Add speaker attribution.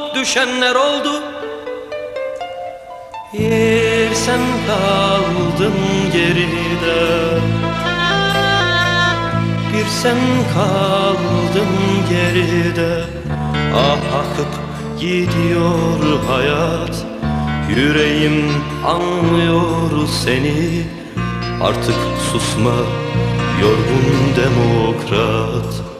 Speaker 1: Vurulup düşenler oldu. Yer sen kaldın geride. Bir sen kaldın geride. Ah akıp gidiyor hayat. Yüreğim anlıyor seni. Artık susma yorgun demokrat